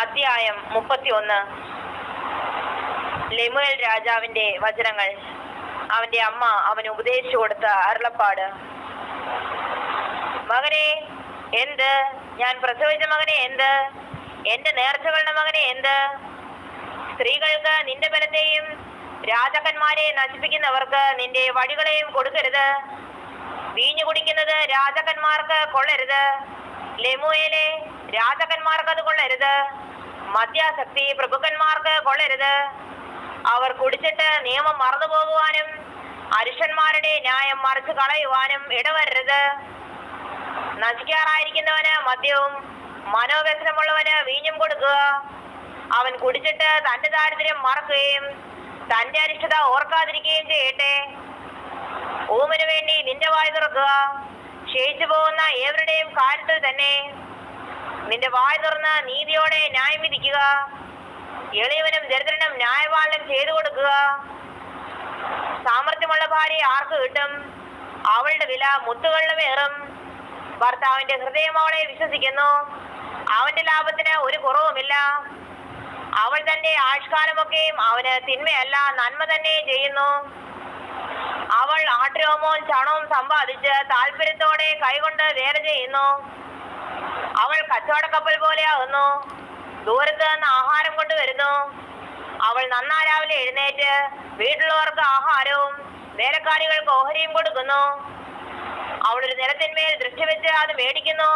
അധ്യായം മുപ്പത്തിയൊന്ന്. ലെമുവേൽ രാജാവിന്റെ വചനങ്ങൾ. അവന്റെ അമ്മ അവന് ഉപദേശിച്ചു കൊടുത്ത അരുളപ്പാട്. മകനെ എന്ത്? ഞാൻ പ്രസവിച്ച മകനെ എന്ത്? എന്റെ നേർച്ചകളുടെ മകനെ എന്ത്? സ്ത്രീകൾക്ക് നിന്റെ ബലത്തെയും രാജാക്കന്മാരെ നശിപ്പിക്കുന്നവർക്ക് നിന്റെ വഴികളെയും കൊടുക്കരുത്. വീഞ്ഞു കുടിക്കുന്നത് രാജാക്കന്മാർക്ക് കൊള്ളരുത്. ലെമുവേലെ രാജാക്കന്മാർക്ക് അത് കൊള്ളരുത്. മദ്യാസക്തി പ്രഭുക്കന്മാർക്ക് കൊള്ളരുത്. അവർ കുടിച്ചിട്ട് നിയമം മറന്നു പോകുവാനും അരുഷന്മാരുടെ ന്യായം മറിച്ചു കളയുവാനും ഇടവരരുത്. നശിക്കാറായിരിക്കുന്നവന് മദ്യവും മനോവ്യസനമുള്ളവന് വീഞ്ഞും കൊടുക്കുക. അവൻ കുടിച്ചിട്ട് തന്റെ ദാരിദ്ര്യം മറക്കുകയും തന്റെ അരിഷ്ടത ഓർക്കാതിരിക്കുകയും ചെയ്യട്ടെ. ഊമിനു വേണ്ടി നിന്റെ വായു തുറക്കുക. ക്ഷയിച്ചു പോകുന്ന ഏവരുടെയും കാര്യത്തിൽ തന്നെ നിന്റെ വായ തുറന്ന് നീതിയോടെ ന്യായം വിധിക്കുക. എളിയവനും ദരിദ്രനും ന്യായപാലനം ചെയ്തു കൊടുക്കുക. സാമർഥ്യമുള്ള ഭാര്യ ആർക്ക് കിട്ടും? അവളുടെ വില മുത്തുകളിലുമേറും ഭർത്താവിന്റെ ഹൃദയം അവളെ വിശ്വസിക്കുന്നു. അവന്റെ ലാഭത്തിന് ഒരു കുറവുമില്ല. അവൾ തന്റെ ആഷ്കാലമൊക്കെയും അവന് തിന്മയല്ല നന്മ തന്നെ ചെയ്യുന്നു. അവൾ ആട്ടുരോമവും ചണവും സമ്പാദിച്ച് താല്പര്യത്തോടെ കൈകൊണ്ട് വേല ചെയ്യുന്നു. അവൾ കച്ചവടക്കപ്പൽ പോലെയാകുന്നു ദൂരത്ത് നിന്ന് ആഹാരം കൊണ്ടുവരുന്നു. അവൾ നന്നാ രാവിലെ എഴുന്നേറ്റ് വീട്ടിലുള്ളവർക്ക് ആഹാരവും വേലക്കാരികൾക്ക് ഓഹരിയും കൊടുക്കുന്നു. അവൾ ഒരു നിലത്തിന്മേൽ ദൃഷ്ടി വെച്ച് അത് മേടിക്കുന്നു.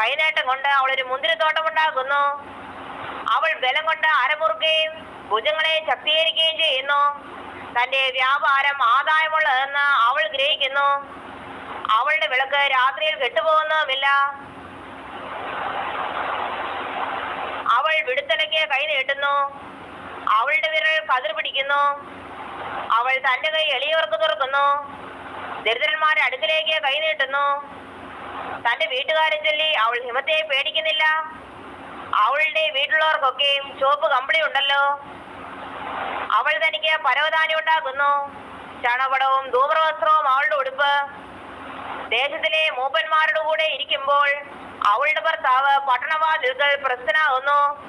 കൈനേട്ടം കൊണ്ട് അവൾ ഒരു മുന്തിരിത്തോട്ടം ഉണ്ടാക്കുന്നു. അവൾ ബലം കൊണ്ട് അരമുറുക്കുകയും ഭുജങ്ങളെ ശക്തീകരിക്കുകയും ചെയ്യുന്നു. തന്റെ വ്യാപാരം ആദായമുള്ളതെന്ന് അവൾ ഗ്രഹിക്കുന്നു. അവളുടെ വിളക്ക് രാത്രിയിൽ കെട്ടുപോകുന്നതുമില്ല അവൾ വിടുത്തലയ്ക്ക് കൈ നീട്ടുന്നു. അവളുടെ വിരൽ കതിർ പിടിക്കുന്നു. അവൾ തന്റെ കൈ എളിയവർക്ക് തുറക്കുന്നു. ദരിദ്രന്മാരെ അടുക്കിലേക്ക് കൈ നീട്ടുന്നു. തന്റെ വീട്ടുകാരൻ ചൊല്ലി അവൾ ഹിമത്തെ പേടിക്കുന്നില്ല. അവളുടെ വീട്ടിലുള്ളവർക്കൊക്കെയും ചുവപ്പ് കമ്പിളി ഉണ്ടല്ലോ. അവൾ തനിക്ക് പരവധാനി ഉണ്ടാക്കുന്നു. ചണപടവും ധൂമ്രവസ്ത്രവും അവളുടെ ഉടുപ്പ്. ദേശത്തിലെ മൂപ്പന്മാരുടെ കൂടെ ഇരിക്കുമ്പോൾ അവളുടെ ഭർത്താവ് പട്ടണവാതിൽകൾ പ്രസ്ഥനാകുന്നു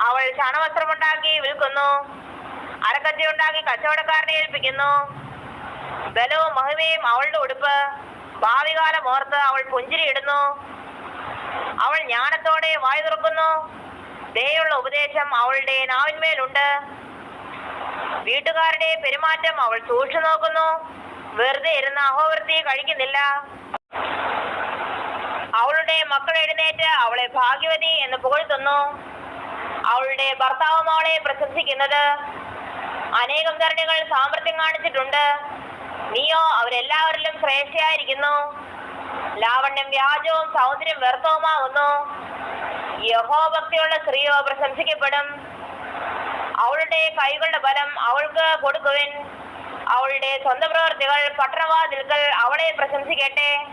അവൾ ചണവസ്ത്രമുണ്ടാക്കി വിൽക്കുന്നു. അരക്കച്ചി ഉണ്ടാക്കി കച്ചവടക്കാരനെ ഏൽപ്പിക്കുന്നു. ബലവും മഹിമയും അവളുടെ ഉടുപ്പ്. ഭാവി കാലം ഓർത്ത് അവൾ പുഞ്ചിരിയിടുന്നു. അവൾ ജ്ഞാനത്തോടെ വായു തുറക്കുന്നു. ദയുള്ള ഉപദേശം അവളുടെ നാവിന്മേലുണ്ട്. വീട്ടുകാരുടെ പെരുമാറ്റം അവൾ സൂക്ഷിച്ചു നോക്കുന്നു. വെറുതെ ഇരുന്ന് അഹോവൃത്തി കഴിക്കുന്നില്ല. അവളുടെ മക്കൾ എഴുന്നേറ്റ് അവളെ ഭാഗ്യവതി എന്ന് പുകഴ്ത്തുന്നു. അവളുടെ ഭർത്താവും അവളെ പ്രശംസിക്കുന്നത്. അനേകം ധരണികൾ സാമർത്ഥ്യം കാണിച്ചിട്ടുണ്ട്. നീയോ അവരെല്ലാവരിലും ശ്രേഷ്ഠയായിരിക്കുന്നു. ലാവണ്യം വ്യാജവും സൗന്ദര്യം വ്യർത്ഥവുമാകുന്നു. യഹോഭക്തിയുള്ള സ്ത്രീയോ പ്രശംസിക്കപ്പെടും. അവളുടെ കൈകളുടെ ബലം അവൾക്ക് കൊടുക്കുവൻ. അവളുടെ സ്വന്തം പ്രവർത്തികൾ പട്ടണവാതിൽകൾ അവളെ പ്രശംസിക്കട്ടെ.